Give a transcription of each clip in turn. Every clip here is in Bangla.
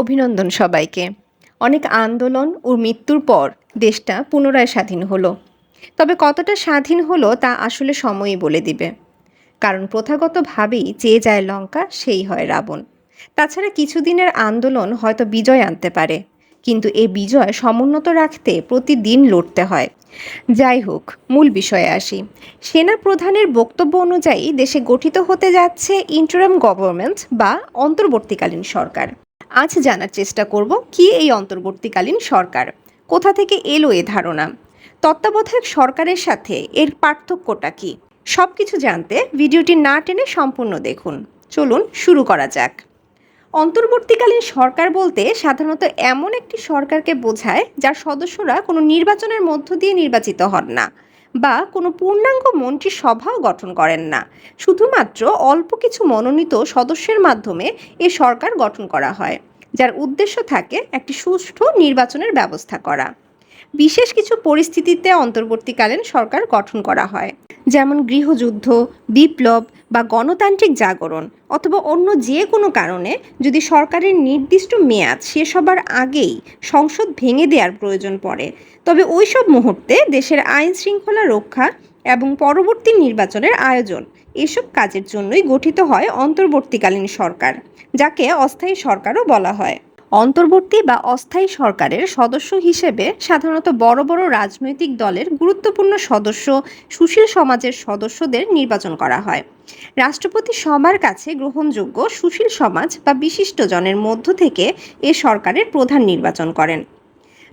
অভিনন্দন সবাইকে। অনেক আন্দোলন ও মৃত্যুর পর দেশটা পুনরায় স্বাধীন হলো। তবে কতটা স্বাধীন হলো তা আসলে সময়ই বলে দিবে। কারণ প্রথাগতভাবেই যে যায় লঙ্কা, সেই হয় রাবণ। তাছাড়া কিছুদিনের আন্দোলন হয়তো বিজয় আনতে পারে। কিন্তু এ বিজয় সমুন্নত রাখতে প্রতিদিন লড়তে হয়। যাই হোক, মূল বিষয়ে আসি। সেনা প্রধানের বক্তব্য অনুযায়ী দেশে গঠিত হতে যাচ্ছে ইন্টারাম গভর্নমেন্ট বা অন্তর্বর্তীকালীন সরকার। আজ জানার চেষ্টা করব, কি এই অন্তর্বর্তীকালীন সরকার? কোথা থেকে এলো এ ধারণা? তত্ত্বাবধায়ক সরকারের সাথে এর পার্থক্যটা কি? সব কিছু জানতে ভিডিওটি না টেনে সম্পূর্ণ দেখুন। চলুন শুরু করা যাক। অন্তর্বর্তীকালীন সরকার বলতে সাধারণত এমন একটি সরকারকে বোঝায় যার সদস্যরা কোনো নির্বাচনের মধ্য দিয়ে নির্বাচিত হন না। বা কোনো পূর্ণাঙ্গ মন্ত্রিসভাও গঠন করেন না। শুধুমাত্র অল্প কিছু মনোনীত সদস্যের মাধ্যমে এ সরকার গঠন করা হয়, যার উদ্দেশ্য থাকে একটি সুষ্ঠু নির্বাচনের ব্যবস্থা করা। বিশেষ কিছু পরিস্থিতিতে অন্তর্বর্তীকালীন সরকার গঠন করা হয়। যেমন গৃহযুদ্ধ, বিপ্লব বা গণতান্ত্রিক জাগরণ অথবা অন্য যে কোনো কারণে যদি সরকারের নির্দিষ্ট মেয়াদ শেষ হবার আগেই সংসদ ভেঙে দেওয়ার প্রয়োজন পড়ে, তবে ওই সব মুহূর্তে দেশের আইন শৃঙ্খলা রক্ষা এবং পরবর্তী নির্বাচনের আয়োজন এসব কাজের জন্যই গঠিত হয় অন্তর্বর্তীকালীন সরকার, যাকে অস্থায়ী সরকারও বলা হয়। অন্তর্বর্তী বা অস্থায়ী সরকারের সদস্য হিসেবে সাধারণত বড় বড় রাজনৈতিক দলের গুরুত্বপূর্ণ সদস্য, সুশীল সমাজের সদস্যদের নির্বাচন করা হয়। রাষ্ট্রপতি সবার কাছে গ্রহণযোগ্য সুশীল সমাজ বা বিশিষ্টজনের মধ্য থেকে এ সরকারের প্রধান নির্বাচন করেন।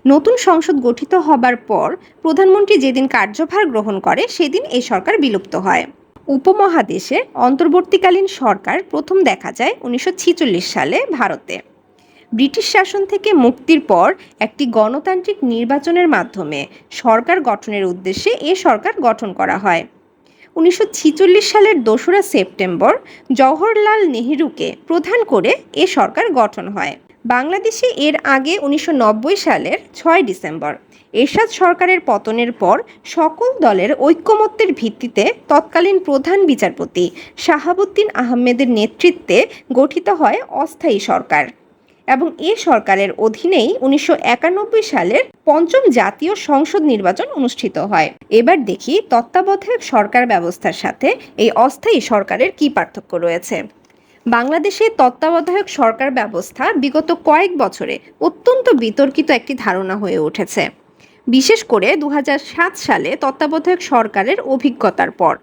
নতুন সংসদ গঠিত হবার পর প্রধানমন্ত্রী যেদিন কার্যভার গ্রহণ করে, সেদিন এই সরকার বিলুপ্ত হয়। উপমহাদেশে অন্তর্বর্তীকালীন সরকার প্রথম দেখা যায় উনিশশো ছেচল্লিশ সালে ভারতে। ব্রিটিশ শাসন থেকে মুক্তির পর একটি গণতান্ত্রিক নির্বাচনের মাধ্যমে সরকার গঠনের উদ্দেশ্যে এ সরকার গঠন করা হয়। উনিশশো ছেচল্লিশ সালের দোসরা সেপ্টেম্বর জওহরলাল নেহেরুকে প্রধান করে এ সরকার গঠন হয়। বাংলাদেশে এর আগে উনিশশো নব্বই সালের ছয় ডিসেম্বর এরশাদ সরকারের পতনের পর সকল দলের ঐক্যমত্যের ভিত্তিতে তৎকালীন প্রধান বিচারপতি শাহাবুদ্দিন আহমেদের নেতৃত্বে গঠিত হয় অস্থায়ী সরকার। এবং এ সরকারের অধীনেই উনিশশো একানব্বই সালের পঞ্চম জাতীয় সংসদ নির্বাচন অনুষ্ঠিত হয়। এবার দেখি তত্ত্বাবধায়ক সরকার ব্যবস্থার সাথে এই অস্থায়ী সরকারের কি পার্থক্য রয়েছে। বাংলাদেশে তত্ত্বাবধায়ক সরকার ব্যবস্থা বিগত কয়েক বছরে অত্যন্ত বিতর্কিত একটি ধারণা হয়ে উঠেছে। বিশেষ করে দু হাজার সাত সালে তত্ত্বাবধায়ক সরকারের অভিজ্ঞতার পর।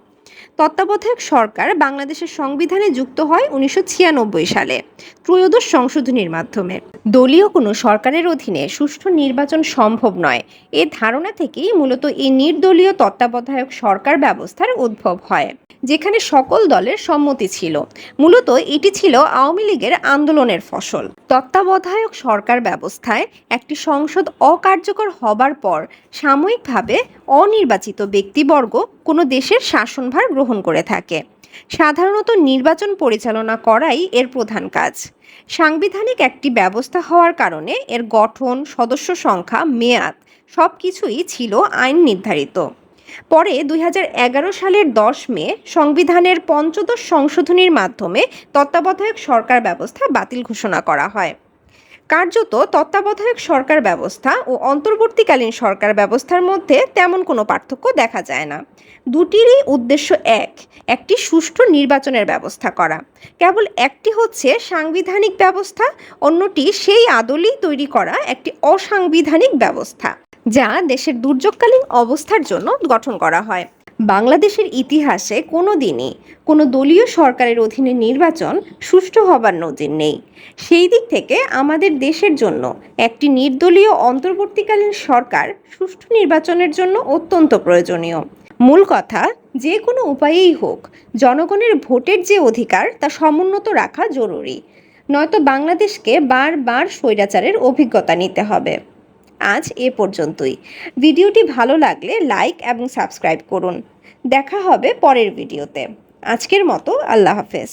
তত্ত্বাবধায়ক সরকার বাংলাদেশের সংবিধানে যুক্ত হয় উনিশশো ছিয়ানব্বই সালে, ত্রয়োদশ সংশোধনীর মাধ্যমে। দলীয় কোনো সরকারের অধীনে সুষ্ঠু নির্বাচন সম্ভব নয়। এ ধারণা থেকেই মূলত এই নির্দলীয় তত্ত্বাবধায়ক সরকার ব্যবস্থার উদ্ভব হয়, যেখানে সকল দলের সম্মতি ছিল। মূলত এটি ছিল আওয়ামী লীগের আন্দোলনের ফসল। তত্ত্বাবধায়ক সরকার ব্যবস্থায় একটি সংসদ অকার্যকর হবার পর সাময়িকভাবে অনির্বাচিত ব্যক্তিবর্গ কোনো দেশের শাসনভার গ্রহণ করে থাকে। সাধারণত নির্বাচন পরিচালনা করাই এর প্রধান কাজ। সাংবিধানিক একটি ব্যবস্থা হওয়ার কারণে এর গঠন, সদস্য সংখ্যা, মেয়াদ সব কিছুই ছিল আইন নির্ধারিত। পরে দুই হাজার এগারো সালের দশ মে সংবিধানের পঞ্চদশ সংশোধনীর মাধ্যমে তত্ত্বাবধায়ক সরকার ব্যবস্থা বাতিল ঘোষণা করা হয়। কার্যত তত্ত্বাবধায়ক সরকার ব্যবস্থা ও অন্তর্বর্তীকালীন সরকার ব্যবস্থার মধ্যে তেমন কোনো পার্থক্য দেখা যায় না। দুটিরই উদ্দেশ্য এক, একটি সুষ্ঠু নির্বাচনের ব্যবস্থা করা। কেবল একটি হচ্ছে সাংবিধানিক ব্যবস্থা, অন্যটি সেই আদলেই তৈরি করা একটি অসাংবিধানিক ব্যবস্থা, যা দেশের দুর্যোগকালীন অবস্থার জন্য গঠন করা হয়। বাংলাদেশের ইতিহাসে কোনো দিনই কোনো দলীয় সরকারের অধীনে নির্বাচন সুষ্ঠু হবার নজির নেই। সেই দিক থেকে আমাদের দেশের জন্য একটি নির্দলীয় অন্তর্বর্তীকালীন সরকার সুষ্ঠু নির্বাচনের জন্য অত্যন্ত প্রয়োজনীয়। মূল কথা, যে কোনো উপায়েই হোক, জনগণের ভোটের যে অধিকার তা সমুন্নত রাখা জরুরি। নয়তো বাংলাদেশকে বারবার স্বৈরাচারের অভিজ্ঞতা নিতে হবে। আজ এ পর্যন্তই। ভিডিওটি ভালো লাগলে লাইক এবং সাবস্ক্রাইব করুন। দেখা হবে পরের ভিডিওতে। আজকের মতো আল্লাহ হাফেজ।